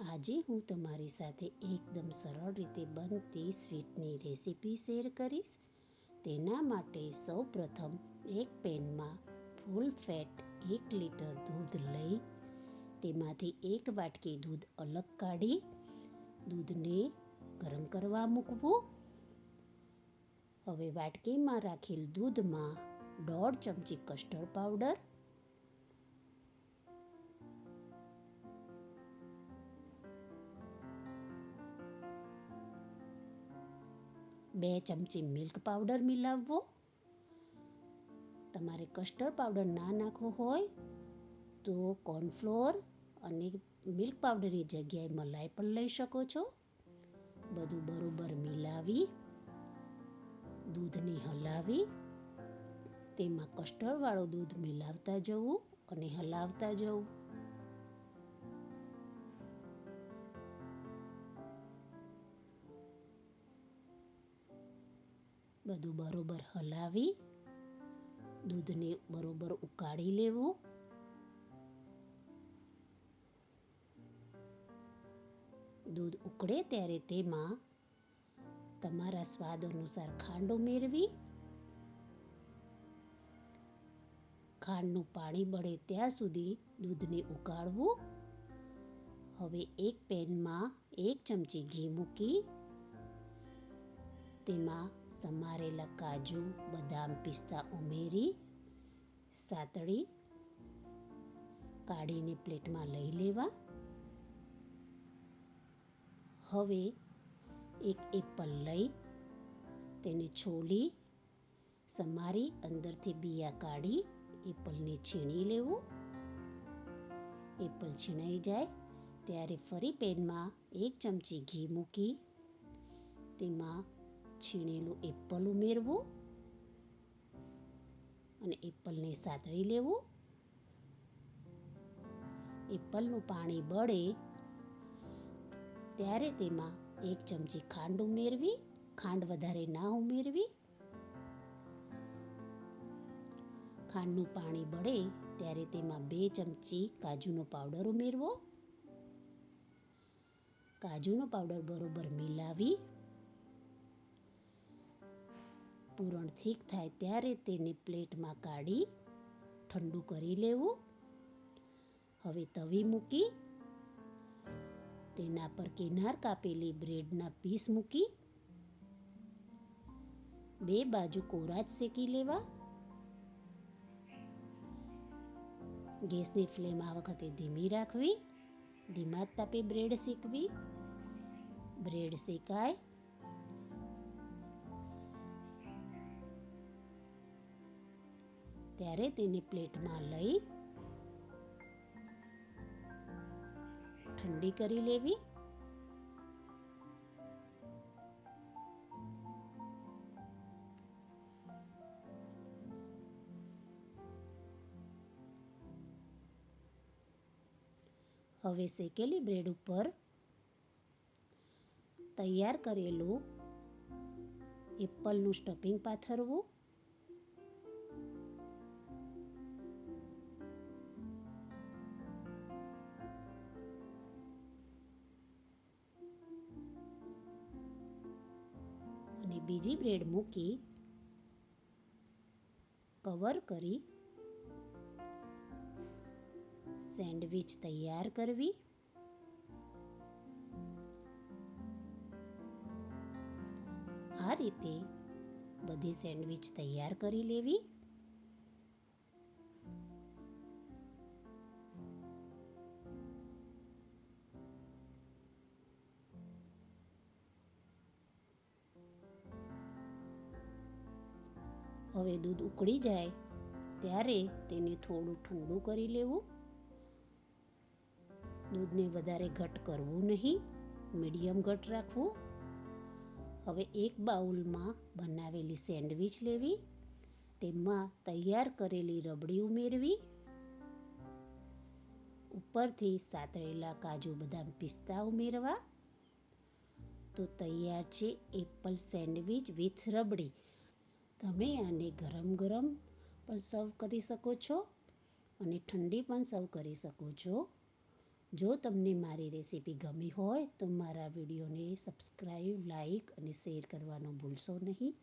આજે હું તમારી સાથે એકદમ સરળ રીતે બનતી સ્વીટની રેસીપી શેર કરીશ. તેના માટે સૌ પ્રથમ એક પેનમાં ફૂલ ફેટ એક લીટર દૂધ લઈ, તેમાંથી એક વાટકી દૂધ અલગ કાઢી, દૂધને ગરમ કરવા મૂકવું. હવે વાટકીમાં રાખેલ દૂધમાં દોઢ ચમચી કસ્ટર્ડ પાવડર બે ચમચી મિલ્ક પાવડર મિલાવવો. તમારે કસ્ટર્ડ પાવડર ના નાખવો હોય તો કોર્નફ્લોર અને મિલ્ક પાવડરની જગ્યાએ મલાઈ પણ લઈ શકો છો. બધું બરોબર મિલાવી, દૂધને હલાવી, તેમાં કસ્ટર્ડવાળું દૂધ મિલાવતા જવું અને હલાવતા જવું. બધું બરોબર હલાવી, દૂધને બરોબર ઉકાળી લેવું. દૂધ ઉકળે ત્યારે તેમાં તમારા સ્વાદ અનુસાર ખાંડ ઉમેરવી. ખાંડનું પાણી બળે ત્યાં સુધી દૂધને ઉકાળવું. હવે એક પેનમાં એક ચમચી ઘી મૂકી તેમાં સમારેલા કાજુ, બદામ પિસ્તા ઉમેરી, સાતળી કાઢીને પ્લેટમાં લઈ લેવા. હવે એક એપલ લઈ, તેને છોલી, સમારી, અંદરથી બિયા કાઢી, એપલને છીણી લેવું. એપલ છીણાઈ જાય, ત્યારે ફરી પેનમાં એક ચમચી ઘી મૂકી, તેમાં છીણેલું એપલ ઉમેરવું અને એપલને સાતળી લેવું. એપલનું પાણી બળે ત્યારે તેમાં એક ચમચી ખાંડ ઉમેરવી, ખાંડ વધારે ના ઉમેરવી. ખાંડનું પાણી બળે ત્યારે તેમાં બે ચમચી કાજુનો પાવડર ઉમેરવો. કાજુનો પાવડર બરોબર મિલાવી પૂરણ થીક થાય ત્યારે તેને પ્લેટમાં કાઢી ઠંડુ કરી લેવું. હવે તવી મૂકી, તેના પર કિનાર કાપેલી બ્રેડના પીસ મૂકી, બે બાજુ કોરા જ શેકી લેવા. ગેસની ફ્લેમ આ વખતે ધીમી રાખવી. ધીમા તાપે બ્રેડ શેકવી. બ્રેડ શેકાય. ત્યારે તેને પ્લેટમાં લઈ ઠંડી કરી લેવી. હવે શેકેલી બ્રેડ ઉપર તૈયાર કરેલું એપલનું સ્ટફિંગ પાથરવું. બીજી બ્રેડ મૂકી કવર કરી, સેન્ડવિચ તૈયાર કરવી, આ રીતે બધી સેન્ડવિચ તૈયાર કરી લેવી. હવે દૂધ ઉકળી જાય, ત્યારે તેને થોડું ઠંડુ કરી લેવું. દૂધને વધારે ઘટ કરવું નહીં, મીડિયમ ઘટ રાખવું. હવે એક બાઉલમાં બનાવેલી સેન્ડવિચ લેવી, તેમાં તૈયાર કરેલી રબડી ઉમેરવી. ઉપરથી સાતળેલા કાજુ બદામ પિસ્તા ઉમેરવા. તો તૈયાર છે એપલ સેન્ડવિચ વિથ રબડી. તમે આને ગરમ ગરમ પણ સર્વ કરી શકો છો અને ઠંડી પણ સર્વ કરી શકો છો. જો તમને મારી રેસીપી ગમી હોય તો મારા વિડીયોને સબસ્ક્રાઈબ લાઈક અને શેર કરવાનું ભૂલશો નહીં.